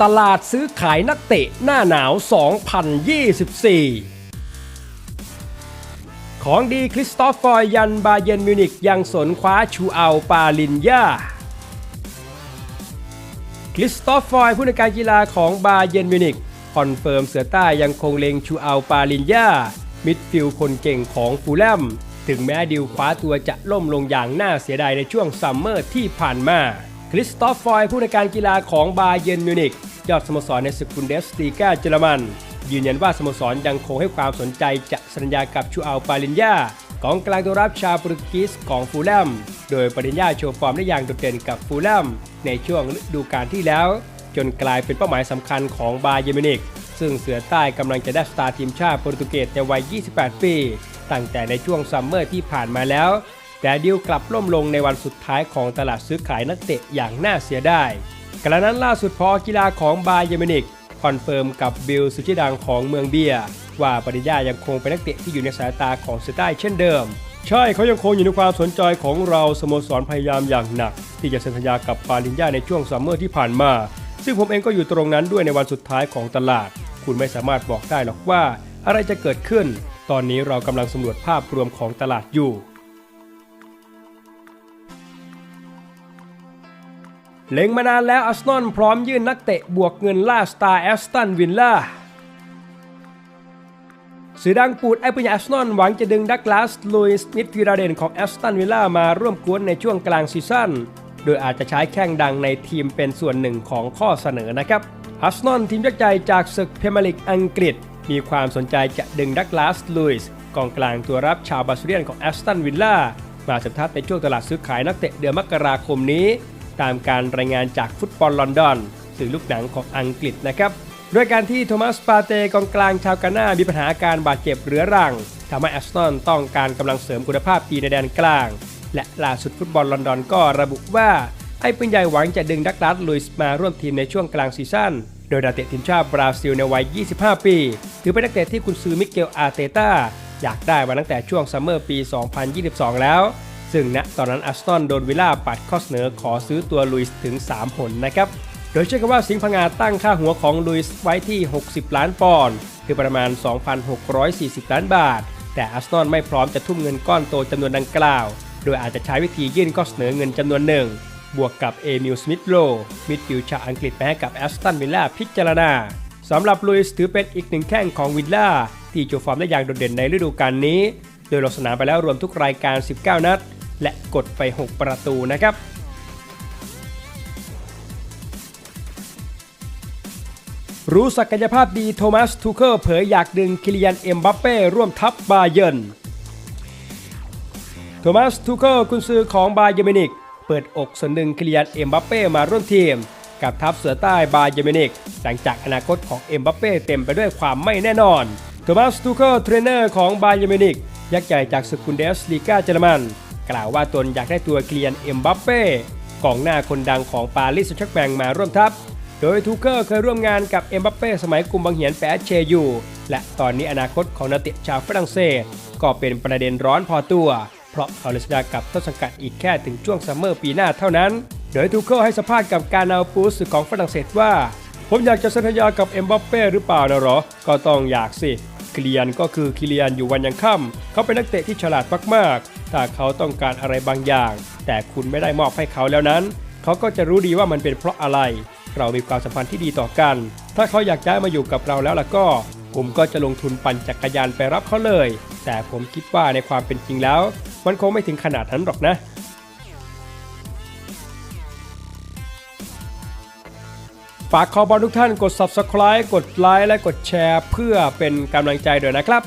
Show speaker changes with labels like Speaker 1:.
Speaker 1: ตลาดซื้อขายนักเตะหน้าหนาว 2024 ของดีคริสตอฟฟอยยันบาเยนมิวนิกยังสนคว้าชูเอัลปาลินยาคริสตอฟฟอยผู้ในวยการกีฬาของบาเยนมิวนิกคอนเฟิร์มเสือใต้ยังคงเล็งชูเอัลปาลินยามิดฟิลด์คนเก่งของฟูลแลมถึงแม้ดิวคว้าตัวจะล่มลงอย่างน่าเสียดายในช่วงซัมเมอร์ที่ผ่านมา คริสตอฟฟอยผู้ในการกีฬาของบาเยร์นมิวนิกยอดสโมสรในศึกบุนเดสลีกาเยอรมัน ยืนยันว่าสโมสรยังคงให้ความสนใจจะสัญญากับชูอัลปาลินยากองกลางตัวรับชาวโปรตุเกสของฟูลแลม โดยปริญญาโชว์ฟอร์มได้อย่างโดดเด่นกับฟูลแลม ในช่วงฤดูกาลที่แล้ว จนกลายเป็นเป้าหมายสำคัญของบาเยนมิวนิก ซึ่งเสือใต้กำลังจะได้สตาร์ทีมชาติโปรตุเกสในวัย 28 ปี ตั้งแต่ในช่วงซัมเมอร์ที่ผ่านมาแล้ว แต่ดิวกลับล่มลงในวันสุดท้ายของตลาดซื้อขายนักเตะอย่างน่าเสียดายกระนั้นล่าสุดพอกีฬาของบาเยมินิกคอนเฟิร์มกับบิลสุชิดังของเมืองเบียร์ว่าปริญญายังคงเป็นนักเตะที่อยู่ในสายตาของเสือใต้เช่นเดิม ใช่เขายังคงอยู่ในความสนใจของเราสโมสรพยายามอย่างหนัก ที่จะเซ็นสัญญากับปาลินญาในช่วงซัมเมอร์ที่ผ่านมา ซึ่งผมเองก็อยู่ตรงนั้นด้วยในวันสุดท้ายของตลาด คุณไม่สามารถบอกได้หรอกว่า อะไรจะเกิดขึ้น ตอนนี้เรากำลังสำรวจภาพรวมของตลาดอยู่ เล็งมานานแล้วอาร์เซนอลพร้อมยื่นนักเตะบวกเงินล่าสตาร์แอสตันวิลล่าสื่อดังปูดไอ้ปุญญาอาร์เซนอลหวังจะดึงดักลาสลุยส์มิดฟิลด์เดนของแอสตันวิลล่ามาร่วมกวนในช่วงกลางซีซั่นโดยอาจจะใช้แข้งดังในทีมเป็นส่วนหนึ่งของข้อเสนอนะครับอาร์เซนอลทีมยักษ์ใหญ่จากศึกเพเมลิกอังกฤษ มีความสนใจจะดึงดักลาสลุยส์กองกลางตัวรับชาวบาซูเรียนของแอสตันวิลล่ามาสัมทัดในช่วงตลาดซื้อขายนักเตะเดือนมกราคมนี้ ตามการรายงานจากฟุตบอลลอนดอนสื่อลูกหนังของอังกฤษนะครับด้วยการที่โทมัสปาเตกองกลางชาวกาน่ามีปัญหาการบาดเจ็บเรื้อรังทำให้แอสตันต้องการกำลังเสริมคุณภาพปีในแดนกลาง และล่าสุดฟุตบอลลอนดอนก็ระบุว่า ไอ้ปืนใหญ่หวังจะดึงดักลาสลุยส์มาร่วมทีมในช่วงกลางซีซั่นโดยดาวเตะทีมชาติบราซิลในวัย 25 ปี ถือเป็นนักเตะที่คุณซื้อมิเกลอาร์เตต้าอยากได้มาตั้งแต่ช่วงซัมเมอร์ปี 2022 แล้ว ซึ่งณตอนนั้นอัสตันโดนวิลล่าปัดข้อเสนอขอซื้อตัวลุยส์ถึง 3 ผลนะครับ โดยเชื่อกันว่าสิงห์พังงาตั้งค่าหัวของลุยส์ไว้ที่ 60 ล้านปอนด์คือประมาณ 2,640 ล้านบาท แต่อัสตันไม่พร้อมจะทุ่มเงินก้อนโตจำนวนดังกล่าว โดยอาจจะใช้วิธียื่นข้อเสนอเงินจำนวนหนึ่งบวกกับเอมิลสมิธโลมิดฟิลด์ชาวอังกฤษไปให้กับแอสตันวิลล่าพิจารณาสำหรับลุยส์ถือเป็นอีกหนึ่งแข้งของวิลล่าที่โชว์ฟอร์มได้อย่างโดดเด่นในฤดูกาลนี้ โดยลงสนามไปแล้วรวมทุกรายการ 19 นัด และกดไป 6 ประตูนะครับรู้ศักยภาพดีโทมัสทูเคิลเผยอยากดึงคิลิยันเอ็มบัปเป้ร่วมทัพบาเยิร์นโทมัสทูเคิลกุนซือของบาเยร์นมินิก เปิดอกสนดึงคิลิยันเอ็มบัปเป้มาร่วมทีม กับทัพเสือใต้บาเยร์นมินิก หลังจากอนาคตของเอ็มบัปเป้เต็มไปด้วยความไม่แน่นอนโทมัสทูเคิลเทรนเนอร์ของบาเยร์นมินิก ยักษ์ใหญ่จากสกุลเดสลีกาเยอรมัน กล่าวว่าตนอยากได้ตัวคิลิยันเอ็มบัปเป้กองหน้าคนดังของปารีสแซงต์แชร์แมงมาร่วมทัพ โดยทูเกอร์เคยร่วมงานกับเอ็มบัปเป้สมัยกลุ่มบางเหียนแปะเชยูและตอนนี้อนาคตของนักเตะชาวฝรั่งเศส ก็เป็นประเด็นร้อนพอตัว เพราะเขาเลสัญากับต้นสังกัดอีกแค่ถึงช่วงซัมเมอร์ปีหน้าเท่านั้น โดยทูเกอร์ให้สัมภาษณ์กับการนาปูสของฝรั่งเศสว่า ผมอยากจะเซ็นสัญญากับเอ็มบัปเป้หรือเปล่านะหรอ ก็ต้องอยากสิคิเลียนก็คือคิเลียนอยู่วันยังค่ำเขาเป็นนักเตะที่ฉลาดมากๆ ถ้าเขาต้องการอะไรบางอย่าง แต่คุณไม่ได้มอบให้เขาแล้วนั้น เขาก็จะรู้ดีว่ามันเป็นเพราะอะไร เรามีความสัมพันธ์ที่ดีต่อกัน ถ้าเขาอยากย้ายมาอยู่กับเราแล้วล่ะก็ ผมก็จะลงทุนปั่นจักรยานไปรับเขาเลย แต่ผมคิดว่าในความเป็นจริงแล้ว มันคงไม่ถึงขนาดนั้นหรอกนะฝากขอบอลทุกท่านกด subscribe กดไลค์และกดแชร์ เพื่อเป็นกำลังใจด้วยนะครับ